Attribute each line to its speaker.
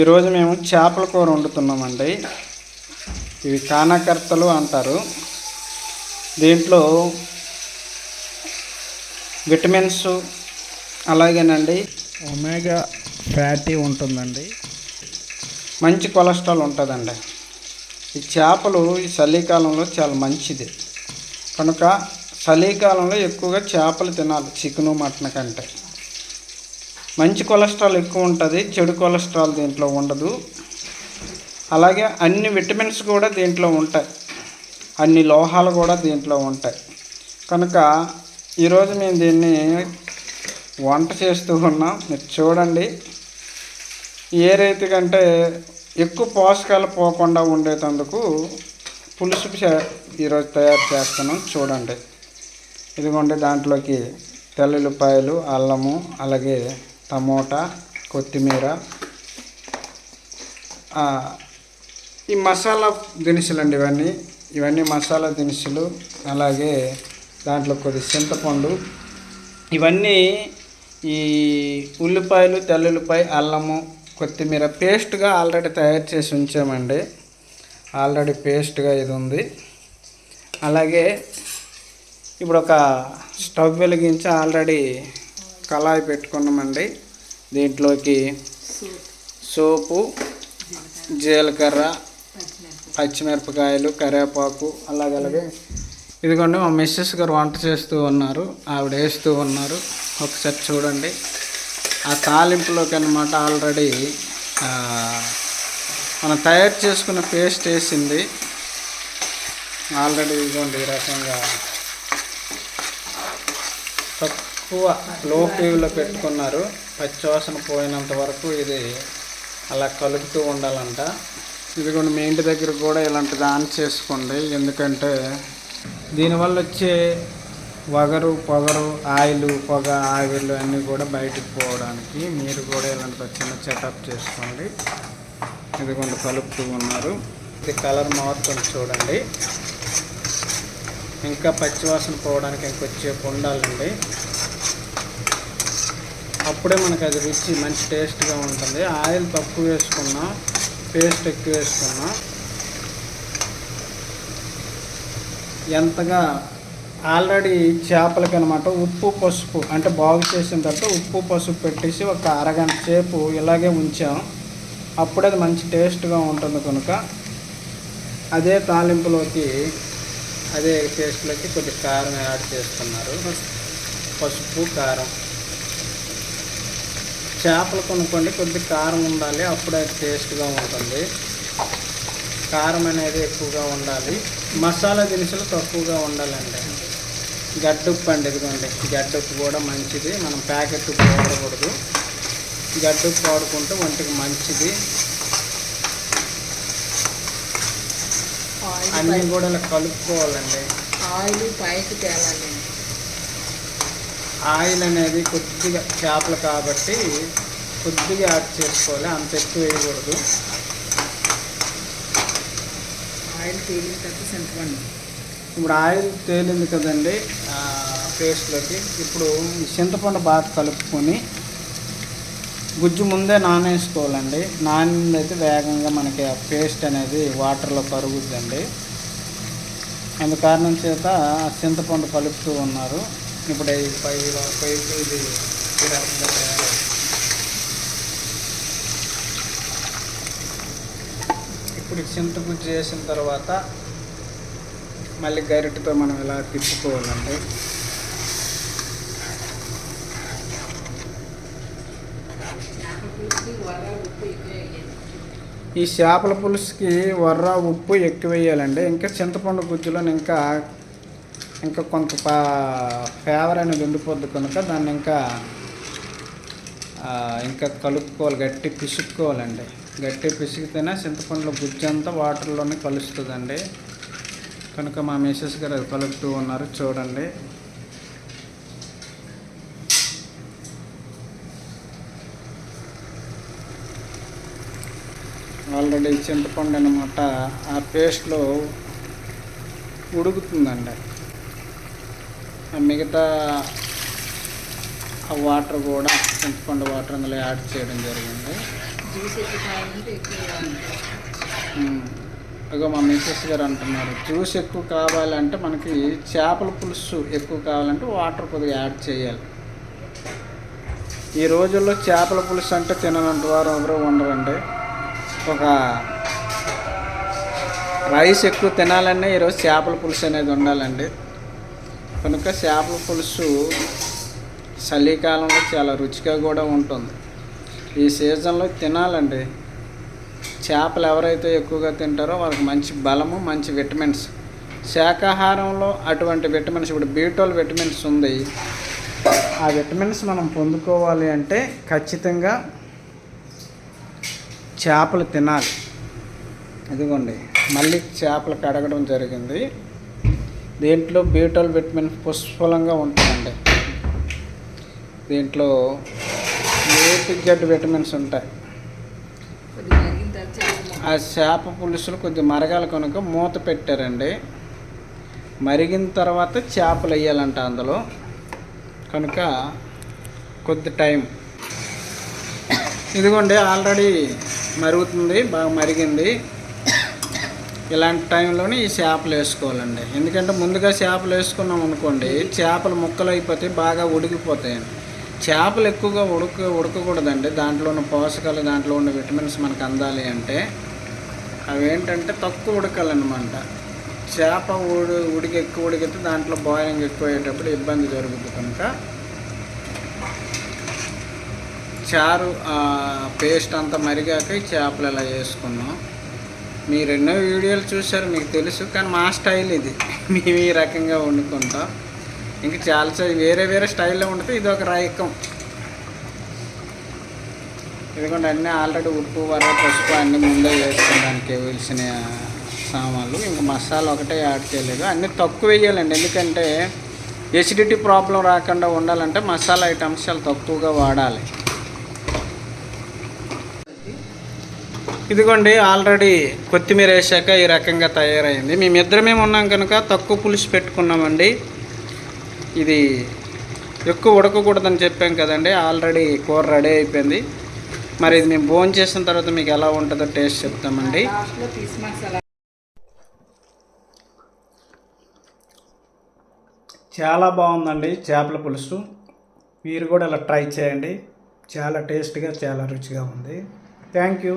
Speaker 1: ఈరోజు మేము చేపల కూర వండుతున్నామండి. ఇవి కానకర్తలు అంటారు. దీంట్లో విటమిన్స్ అలాగేనండి. ఒమేగా ఫ్యాటీ ఉంటుందండి. మంచి కొలెస్ట్రాల్ ఉంటుందండి. ఈ చేపలు ఈ చలికాలంలో చాలా మంచిది. కనుక చలికాలంలో ఎక్కువగా చేపలు తినాలి చికెను మటన్ కంటే. మంచి కొలెస్ట్రాల్ ఎక్కువ ఉంటుంది చెడు కొలెస్ట్రాల్ దీంట్లో ఉండదు. అలాగే అన్ని విటమిన్స్ కూడా దీంట్లో ఉంటాయి. అన్ని లోహాలు కూడా దీంట్లో ఉంటాయి. కనుక ఈరోజు మేము దీన్ని వంట చేస్తూ ఉన్నాం. మీరు చూడండి. ఏ రైతు కంటే ఎక్కువ పోషకాలు పోకుండా ఉండేటందుకు పులుసు చే- ఈరోజు తయారు చేస్తున్నాం. చూడండి. ఇదిగోండి దాంట్లోకి తెల్లుల్లిపాయలు అల్లము అలాగే టమోటా కొత్తిమీర ఈ మసాలా దినుసులు అండి ఇవన్నీ. ఇవన్నీ మసాలా దినుసులు అలాగే దాంట్లో కొద్ది చింతపండు. ఇవన్నీ ఈ ఉల్లిపాయలు తెల్లుల్లిపాయ అల్లము కొత్తిమీర పేస్ట్గా ఆల్రెడీ తయారు చేసి ఉంచామండి. ఆల్రెడీ పేస్ట్గా ఇది ఉంది. అలాగే ఇప్పుడు ఒక స్టవ్ వెలిగించి ఆల్రెడీ కళాయి పెట్టుకున్నామండి. దీంట్లోకి సోపు జీలకర్ర పచ్చిమిరపకాయలు కరివేపాకు అలాగే అలాగే ఇదిగోండి మా మిస్సెస్ గారు వంట చేస్తూ ఉన్నారు. ఆవిడ వేస్తూ ఉన్నారు. ఒకసారి చూడండి. ఆ తాలింపులోకి అనమాట ఆల్రెడీ మనం తయారు చేసుకున్న పేస్ట్ వేసింది. ఆల్రెడీ ఇదిగోండి ఈ రకంగా. ఎక్కువ లో ఫ్లేమ్లో పెట్టుకున్నారు. పచ్చివాసన పోయినంత వరకు ఇది అలా కలుపుతూ ఉండాలంట. ఇదిగోండి మీ ఇంటి దగ్గర కూడా ఇలాంటిది ఆన్ చేసుకోండి. ఎందుకంటే దీనివల్ల వచ్చే వగరు పొగరు ఆయిల్ పొగ ఆవిర్లు అన్నీ కూడా బయటకు పోవడానికి మీరు కూడా ఇలాంటి చిన్న చెటప్ చేసుకోండి. ఇదిగోండి కలుపుతూ ఉన్నారు. ఇది కలర్ మారుతుంది చూడండి. ఇంకా పచ్చివాసన పోవడానికి ఇంకొచ్చేపు ఉండాలండి. అప్పుడే మనకు అది రుచి మంచి టేస్ట్గా ఉంటుంది. ఆయిల్ తక్కువ వేసుకున్నా పేస్ట్ ఎక్కువ వేసుకున్నా ఎంతగా ఆల్రెడీ చేపలకి అనమాట ఉప్పు పసుపు అంటే బాగు చేసిన తర్వాత ఉప్పు పసుపు పెట్టేసి ఒక అరగంట సేపు ఇలాగే ఉంచాం. అప్పుడు అది మంచి టేస్ట్గా ఉంటుంది కనుక. అదే తాలింపులోకి అదే టేస్ట్లోకి కొద్ది కారం యాడ్ చేస్తున్నారు. పసుపు కారం. చేపలు కొనుక్కోండి కొద్ది కారం ఉండాలి అప్పుడే అది టేస్ట్గా ఉంటుంది. కారం అనేది ఎక్కువగా ఉండాలి. మసాలా దినుసులు తక్కువగా ఉండాలండి. గడ్డుప్పు అండి ఇదిగోండి. గడ్డుప్పు కూడా మంచిది. మనం ప్యాకెట్ వాడకూడదు. గడ్డుప్పు వాడుకుంటే ఒంటికి మంచిది. అన్నీ కూడా ఇలా కలుపుకోవాలండి.
Speaker 2: ఆయిల్ పైకి తేలాలి
Speaker 1: ఆయిల్ అనేది కొద్దిగా చేపలు కాబట్టి కొద్దిగా యాడ్ చేసుకోవాలి అంత ఎక్కువ వేయకూడదు.
Speaker 2: ఆయిల్ తేలిన తర్వాత చింతపండు.
Speaker 1: ఇప్పుడు ఆయిల్ తేలింది కదండి పేస్ట్లోకి ఇప్పుడు చింతపండు బాగా కలుపుకొని గుజ్జు ముందే నానేసుకోవాలండి. నానింది అయితే వేగంగా మనకి ఆ పేస్ట్ అనేది వాటర్లో కరుగుద్దండి. అందు కారణం చేత ఆ చింతపండు కలుపుతూ ఉన్నారు. ఇప్పుడు ఈ పై పైకి ఇది ఇప్పుడు ఈ చేసిన తర్వాత మళ్ళీ గరిటెతో మనం ఇలా తిప్పుకోవాలండి ఈ చేపల పులుసుకి వర్ర ఉప్పు ఎక్కువ వేయాలండి. ఇంకా చింతపండు గుజ్జులను ఇంకా ఇంకా కొంత ఫేవర్ అనేది ఉండిపోద్ది కనుక దాన్ని ఇంకా ఇంకా కలుపుకోవాలి గట్టి పిసుక్కోవాలండి. గట్టి పిసికితేనే చింతపండులో గుజ్జు అంతా వాటర్లోనే కలుస్తుందండి. కనుక మా మిసెస్ గారు అది కలుపుతూ ఉన్నారు చూడండి. ఆల్రెడీ చింతపండు అనమాట ఆ పేస్ట్లో ఉడుకుతుందండి. మిగతా ఆ వాటర్ కూడా చింతపండు వాటర్ అందులో యాడ్ చేయడం జరిగింది. ఇగో మా మిస్సెస్ గారు అంటున్నారు జ్యూస్ ఎక్కువ కావాలంటే మనకి చేపల పులుసు ఎక్కువ కావాలంటే వాటర్ కొద్దిగా యాడ్ చేయాలి. ఈ రోజుల్లో చేపల పులుసు అంటే తిననంత వారు ఎవరు ఉండరండి. ఒక రైస్ ఎక్కువ తినాలన్నా ఈరోజు చేపల పులుసు అనేది ఉండాలండి. కనుక చేపల పులుసు చలికాలంలో చాలా రుచిగా కూడా ఉంటుంది. ఈ సీజన్లో తినాలండి. చేపలు ఎవరైతే ఎక్కువగా తింటారో వాళ్ళకి మంచి బలము మంచి విటమిన్స్. శాకాహారంలో అటువంటి విటమిన్స్ ఇప్పుడు బీటోల్ విటమిన్స్ ఉంది. ఆ విటమిన్స్ మనం పొందుకోవాలి అంటే ఖచ్చితంగా చేపలు తినాలి. ఇదిగోండి మళ్ళీ చేపలు కడగడం జరిగింది. దీంట్లో బ్యూటల్ విటమిన్ పుష్కలంగా ఉంటుందండి. దీంట్లో ఏపీ టు జెడ్ విటమిన్స్ ఉంటాయి. ఆ చేప పులుసులు కొద్దిగా మరగాలి కనుక మూత పెట్టారండి. మరిగిన తర్వాత చేపలు వేయాలంట అందులో. కనుక కొద్ది టైం. ఇదిగోండి ఆల్రెడీ మరుగుతుంది బాగా మరిగింది. ఇలాంటి టైంలోనే ఈ చేపలు వేసుకోవాలండి. ఎందుకంటే ముందుగా చేపలు వేసుకున్నాం అనుకోండి చేపలు ముక్కలు అయిపోతే బాగా ఉడికిపోతాయండి చేపలు ఎక్కువగా ఉడక ఉడకకూడదండి. దాంట్లో ఉన్న పోషకాలు దాంట్లో ఉన్న విటమిన్స్ మనకు అందాలి అంటే అవి ఏంటంటే తక్కువ ఉడకాలన్నమాట. చేప ఉడి ఉడికి ఎక్కువ ఉడికితే దాంట్లో బాయిలింగ్ ఎక్కువ అయ్యేటప్పుడు ఇబ్బంది జరుగుతుంది కనుక చారు పేస్ట్ అంతా మరిగాక ఈ చేపలు ఇలా చేసుకున్నాం మీరు ఎన్నో వీడియోలు చూసారు మీకు తెలుసు కానీ మా స్టైల్ ఇది. మేము ఈ రకంగా వండుకుంటాం. ఇంకా చాలా వేరే వేరే స్టైల్లో వండితే ఇది ఒక రాయకం ఇదిగోండి అన్నీ ఆల్రెడీ ఉప్పు వర పసుపు అన్నీ ముందే వేసుకోవడానికి వేసిన సామాన్లు. ఇంకా మసాలా ఒకటే యాడ్ చేయలేదు. అన్నీ తక్కువ వేయాలండి ఎందుకంటే ఎసిడిటీ ప్రాబ్లం రాకుండా ఉండాలంటే మసాలా ఐటమ్స్ చాలా తక్కువగా వాడాలి. ఇదిగోండి ఆల్రెడీ కొత్తిమీర వేసాక ఈ రకంగా తయారైంది. మేమిద్దరమే ఉన్నాం కనుక తక్కువ పులుసు పెట్టుకున్నామండి. ఇది ఎక్కువ ఉడకకూడదని చెప్పాం కదండి. ఆల్రెడీ కూర రెడీ అయిపోయింది. మరి ఇది మేము భోజనం చేసిన తర్వాత మీకు ఎలా ఉంటుందో టేస్ట్ చెప్తామండి. చాలా బాగుందండి చేపల పులుసు. మీరు కూడా ఇలా ట్రై చేయండి. చాలా టేస్ట్గా చాలా రుచిగా ఉంది. Thank you.